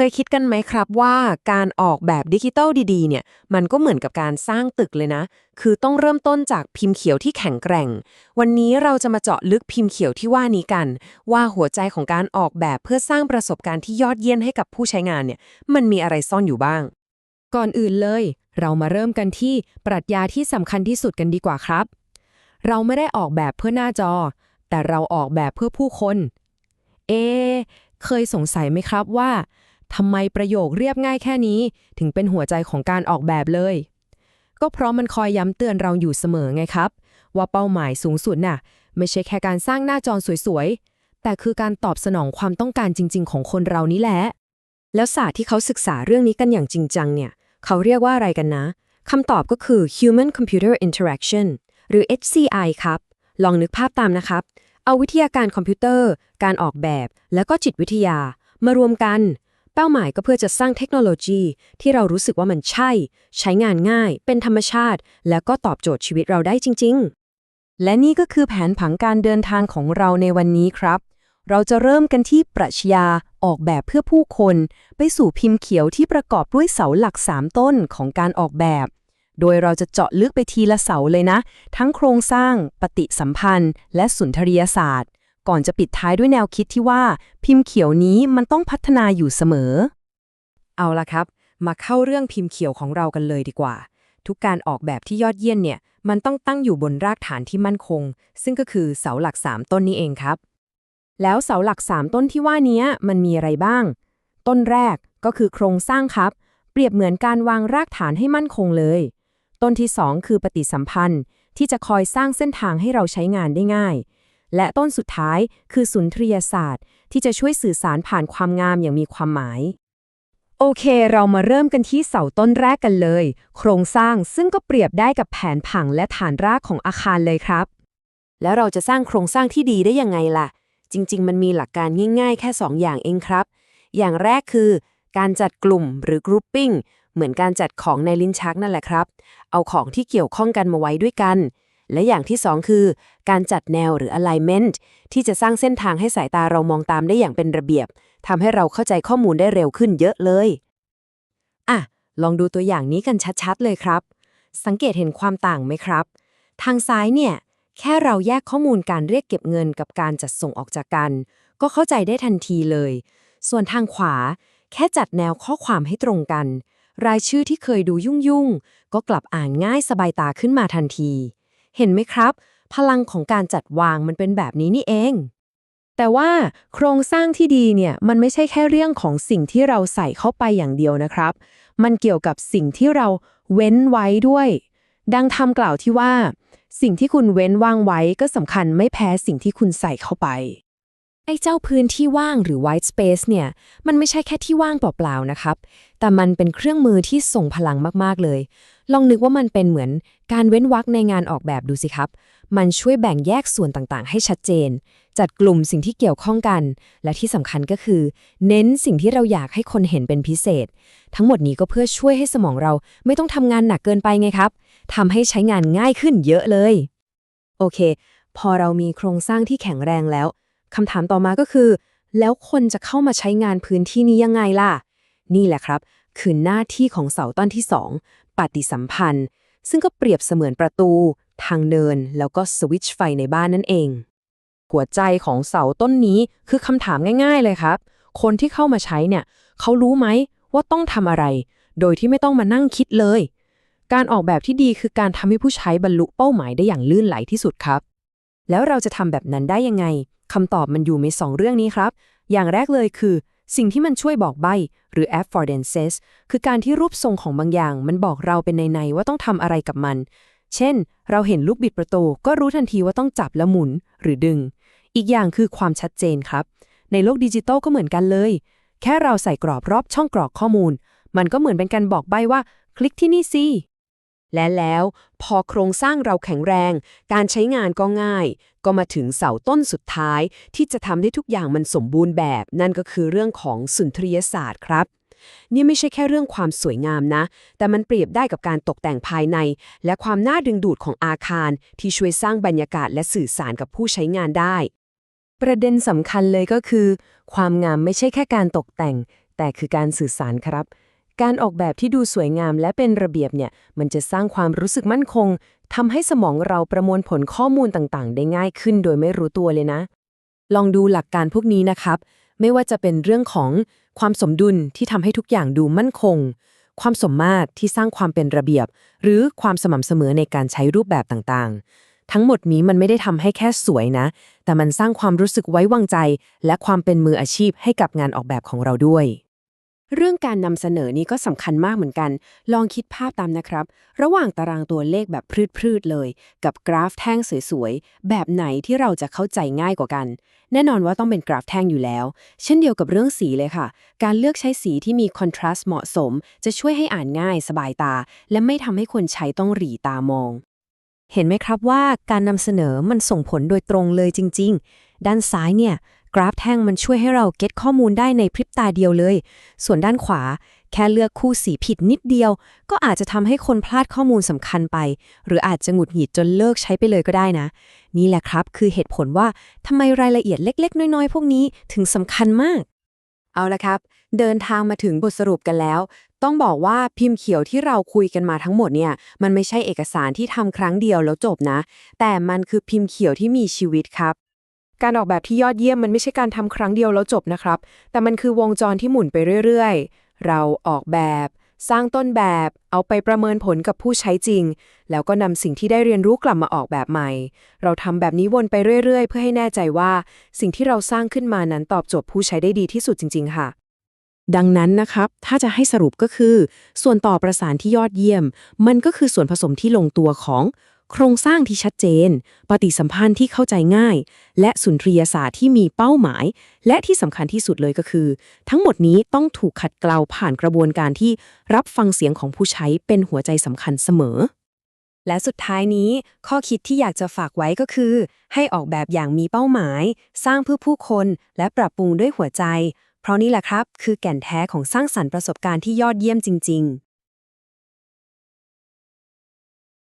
เคยคิดกันไหมครับว่าการออกแบบดิจิตอลดีๆเนี่ยมันก็เหมือนกับการสร้างตึกเลยนะ คือต้องเริ่มต้นจากพิมพ์เขียวที่แข็งแกร่ง วันนี้เราจะมาเจาะลึกพิมพ์เขียวที่ว่านี้กัน ว่าหัวใจของการออกแบบเพื่อสร้างประสบการณ์ที่ยอดเยี่ยมให้กับผู้ใช้งานเนี่ยมันมีอะไรซ่อนอยู่บ้าง ก่อนอื่นเลย เรามาเริ่มกันที่ปรัชญาที่สำคัญที่สุดกันดีกว่าครับ เราไม่ได้ออกแบบเพื่อหน้าจอ แต่เราออกแบบเพื่อผู้คน เอเคยสงสัยไหมครับว่า ทำไมประโยคเรียบง่ายแค่นี้ ถึงเป็นหัวใจของการออกแบบเลย ก็เพราะมันคอยย้ำเตือนเราอยู่เสมอไงครับ ว่าเป้าหมายสูงสุดน่ะ ไม่ใช่แค่การสร้างหน้าจอสวยๆ แต่คือการตอบสนองความต้องการจริง ๆ ของคนเรานี่แหละ แล้วศาสตร์ที่เขาศึกษาเรื่องนี้กันอย่างจริงจังเนี่ย เขาเรียกว่าอะไรกันนะคำตอบก็คือ Human Computer Interaction หรือ HCI ครับ ลองนึกภาพตามนะครับ เอาวิทยาการคอมพิวเตอร์ การออกแบบ แล้วก็จิตวิทยามารวมกัน เป้าหมายก็เพื่อจะสร้างเทคโนโลยีที่เรารู้สึกว่ามันใช่ ใช้งานง่าย เป็นธรรมชาติ แล้วก็ตอบโจทย์ชีวิตเราได้จริง ๆ และนี่ก็คือแผนผังการเดินทางของเราในวันนี้ครับ เราจะเริ่มกันที่ปรัชญาออกแบบเพื่อผู้คน ไปสู่พิมพ์เขียวที่ประกอบด้วยเสาหลัก 3 ต้นของการออกแบบ โดยเราจะเจาะลึกไปทีละเสาเลยนะ ทั้งโครงสร้าง ปฏิสัมพันธ์ และสุนทรียศาสตร์ ก่อนจะปิดท้ายด้วยแนวคิดที่ว่า พิมพ์เขียวนี้มันต้องพัฒนาอยู่เสมอ เอาละครับ มาเข้าเรื่องพิมพ์เขียวของเรากันเลยดีกว่า ทุกการออกแบบที่ยอดเยี่ยมเนี่ย มันต้องตั้งอยู่บนรากฐานที่มั่นคง ซึ่งก็คือเสาหลัก 3 ต้นนี้เองครับ แล้วเสาหลัก 3 ต้นที่ว่านี้มันมีอะไรบ้าง ต้นแรกก็คือโครงสร้างครับ เปรียบเหมือนการวางรากฐานให้มั่นคงเลย ต้นที่ 2 คือปฏิสัมพันธ์ที่จะคอยสร้างเส้นทางให้เราใช้งานได้ง่าย และต้นสุดท้ายคือสุนทรียศาสตร์ ที่จะช่วยสื่อสารผ่านความงามอย่างมีความหมาย โอเค เรามาเริ่มกันที่เสาต้นแรกกันเลย โครงสร้างซึ่งก็เปรียบได้กับแผนผังและฐานรากของอาคารเลยครับ แล้วเราจะสร้างโครงสร้างที่ดีได้ยังไงล่ะ จริง ๆ มันมีหลักการง่ายๆ แค่ 2 อย่างเองครับ อย่างแรกคือ การจัดกลุ่มหรือ grouping เหมือนการจัดของในลิ้นชักนั่นแหละครับ เอาของที่เกี่ยวข้องกันมาไว้ด้วยกัน และอย่างที่ 2 คือ การจัดแนวหรือ alignment ที่จะสร้างเส้นทางให้สายตาเรามองตามได้อย่างเป็นระเบียบทำให้เราเข้าใจข้อมูลได้เร็วขึ้นเยอะเลยอะลองดูตัวอย่างนี้กันชัดๆ เลยครับ สังเกตเห็นความต่างไหมครับ ทางซ้ายเนี่ย แค่เราแยกข้อมูลการเรียกเก็บเงินกับการจัดส่งออกจากกัน ก็เข้าใจได้ทันทีเลย ส่วนทางขวา แค่จัดแนวข้อความให้ตรงกัน รายชื่อที่เคยดูยุ่งๆ ก็กลับอ่านง่ายสบายตาขึ้นมาทันที เห็นไหมครับ พลังของการจัดวางมันเป็นแบบนี้นี่เอง แต่ว่าโครงสร้างที่ดีเนี่ยมันไม่ใช่แค่เรื่องของสิ่งที่เราใส่เข้าไปอย่างเดียวนะครับ มันเกี่ยวกับสิ่งที่เราเว้นไว้ด้วย ดังคำกล่าวที่ว่า สิ่งที่คุณเว้นว่างไว้ก็สำคัญไม่แพ้สิ่งที่คุณใส่เข้าไปไอ้เจ้าพื้นที่ว่างหรือ white space เนี่ย มันไม่ใช่แค่ที่ว่างเปล่าๆนะครับ แต่มันเป็นเครื่องมือที่ส่งพลังมากๆเลย ลองนึกว่ามันเป็นเหมือนการเว้นวรรคในงานออกแบบดูสิครับ มันช่วยแบ่งแยกส่วนต่างๆ ให้ชัดเจน จัดกลุ่มสิ่งที่เกี่ยวข้องกัน และที่สำคัญก็คือ เน้นสิ่งที่เราอยากให้คนเห็นเป็นพิเศษ ทั้งหมดนี้ก็เพื่อช่วยให้สมองเราไม่ต้องทำงานหนักเกินไปไงครับทำให้ใช้งานง่ายขึ้นเยอะเลย โอเค พอเรามีโครงสร้างที่แข็งแรงแล้วคำถามต่อมาก็คือ แล้วคนจะเข้ามาใช้งานพื้นที่นี้ยังไงล่ะ นี่แหละครับ คือหน้าที่ของเสาต้นที่ 2 ปฏิสัมพันธ์ ซึ่งก็เปรียบเสมือนประตู ทางเดิน แล้วก็สวิตช์ไฟในบ้านนั่นเอง หัวใจของเสาต้นนี้คือคำถามง่ายๆเลยครับ คนที่เข้ามาใช้เนี่ย เขารู้ไหมว่าต้องทำอะไร โดยที่ไม่ต้องมานั่งคิดเลย การออกแบบที่ดีคือการทำให้ผู้ใช้บรรลุเป้าหมายได้อย่างลื่นไหลที่สุดครับ แล้วเราจะทำแบบนั้นได้ยังไงคำตอบมันอยู่ในสองเรื่องนี้ครับ อย่างแรกเลยคือ สิ่งที่มันช่วยบอกใบหรือ affordances คือการที่รูปทรงของบางอย่าง มันบอกเราเป็นในๆว่าต้องทำอะไรกับมัน เช่น เราเห็นลูกบิดประตูก็รู้ทันทีว่าต้องจับและหมุนหรือดึง อีกอย่างคือความชัดเจนครับ ในโลกดิจิตอลก็เหมือนกันเลย แค่เราใส่กรอบรอบช่องกรอกข้อมูล มันก็เหมือนเป็นการบอกใบว่า คลิกที่นี่สิ และแล้วพอโครงสร้างเราแข็งแรง การใช้งานก็ง่าย ก็มาถึงเสาต้นสุดท้าย ที่จะทำให้ทุกอย่างมันสมบูรณ์แบบ นั่นก็คือเรื่องของสุนทรียศาสตร์ครับ นี่ไม่ใช่แค่เรื่องความสวยงามนะ แต่มันเปรียบได้กับการตกแต่งภายใน และความน่าดึงดูดของอาคาร ที่ช่วยสร้างบรรยากาศและสื่อสารกับผู้ใช้งานได้ ประเด็นสำคัญเลยก็คือ ความงามไม่ใช่แค่การตกแต่ง แต่คือการสื่อสารครับ การออกแบบที่ดูสวยงามและเป็นระเบียบเนี่ย มันจะสร้างความรู้สึกมั่นคงทำให้สมองเราประมวลผลข้อมูลต่างๆ ได้ง่ายขึ้นโดยไม่รู้ตัวเลยนะ ลองดูหลักการพวกนี้นะครับ ไม่ว่าจะเป็นเรื่องของความสมดุลที่ทำให้ทุกอย่างดูมั่นคง ความสมมาตรที่สร้างความเป็นระเบียบ หรือความสม่ำเสมอในการใช้รูปแบบต่างๆ ทั้งหมดนี้มันไม่ได้ทำให้แค่สวยนะ แต่มันสร้างความรู้สึกไว้วางใจ และความเป็นมืออาชีพให้กับงานออกแบบของเราด้วย เรื่องการนำเสนอนี้ก็สำคัญมากเหมือนกัน ลองคิดภาพตามนะครับ ระหว่างตารางตัวเลขแบบพืดๆเลย กับกราฟแท่งสวยๆ แบบไหนที่เราจะเข้าใจง่ายกว่ากัน แน่นอนว่าต้องเป็นกราฟแท่งอยู่แล้ว เช่นเดียวกับเรื่องสีเลยค่ะ การเลือกใช้สีที่มีคอนทราสต์เหมาะสม จะช่วยให้อ่านง่ายสบายตา และไม่ทำให้คนใช้ต้องหรีตามอง เห็นไหมครับว่าการนำเสนอมันส่งผลโดยตรงเลยจริง ๆ ด้านซ้ายเนี่ย ราฟแท่งมันช่วยให้เราเก็ตข้อมูลได้ในพริบตาเดียวเลย ส่วนด้านขวา แค่เลือกคู่สีผิดนิดเดียว ก็อาจจะทำให้คนพลาดข้อมูลสำคัญไป หรืออาจจะหงุดหงิดจนเลิกใช้ไปเลยก็ได้นะ นี่แหละครับคือเหตุผลว่าทำไมรายละเอียดเล็ก ๆ น้อย ๆ พวกนี้ถึงสำคัญมาก เอาละครับ เดินทางมาถึงบทสรุปกันแล้ว ต้องบอกว่าพิมพ์เขียวที่เราคุยกันมาทั้งหมดเนี่ย มันไม่ใช่เอกสารที่ทำครั้งเดียวแล้วจบนะ แต่มันคือพิมพ์เขียวที่มีชีวิตครับ การออกแบบที่ยอดเยี่ยมมันไม่ใช่การทำครั้งเดียวแล้วจบนะครับ แต่มันคือวงจรที่หมุนไปเรื่อยๆ เราออกแบบ สร้างต้นแบบ เอาไปประเมินผลกับผู้ใช้จริง แล้วก็นำสิ่งที่ได้เรียนรู้กลับมาออกแบบใหม่ เราทำแบบนี้วนไปเรื่อยๆ เพื่อให้แน่ใจว่า สิ่งที่เราสร้างขึ้นมานั้นตอบโจทย์ผู้ใช้ได้ดีที่สุดจริง ๆ ค่ะดังนั้นนะครับ ถ้าจะให้สรุปก็คือ ส่วนต่อประสานที่ยอดเยี่ยม มันก็คือส่วนผสมที่ลงตัวของ โครงสร้างที่ชัดเจน ปฏิสัมพันธ์ที่เข้าใจง่าย และสุนทรียศาสตร์ที่มีเป้าหมาย และที่สำคัญที่สุดเลยก็คือ ทั้งหมดนี้ต้องถูกขัดเกลาผ่านกระบวนการที่รับฟังเสียงของผู้ใช้เป็นหัวใจสำคัญเสมอ และสุดท้ายนี้ ข้อคิดที่อยากจะฝากไว้ก็คือ ให้ออกแบบอย่างมีเป้าหมาย สร้างเพื่อผู้คน และปรับปรุงด้วยหัวใจ เพราะนี่แหละครับ คือแก่นแท้ของสร้างสรรค์ประสบการณ์ที่ยอดเยี่ยมจริง ๆ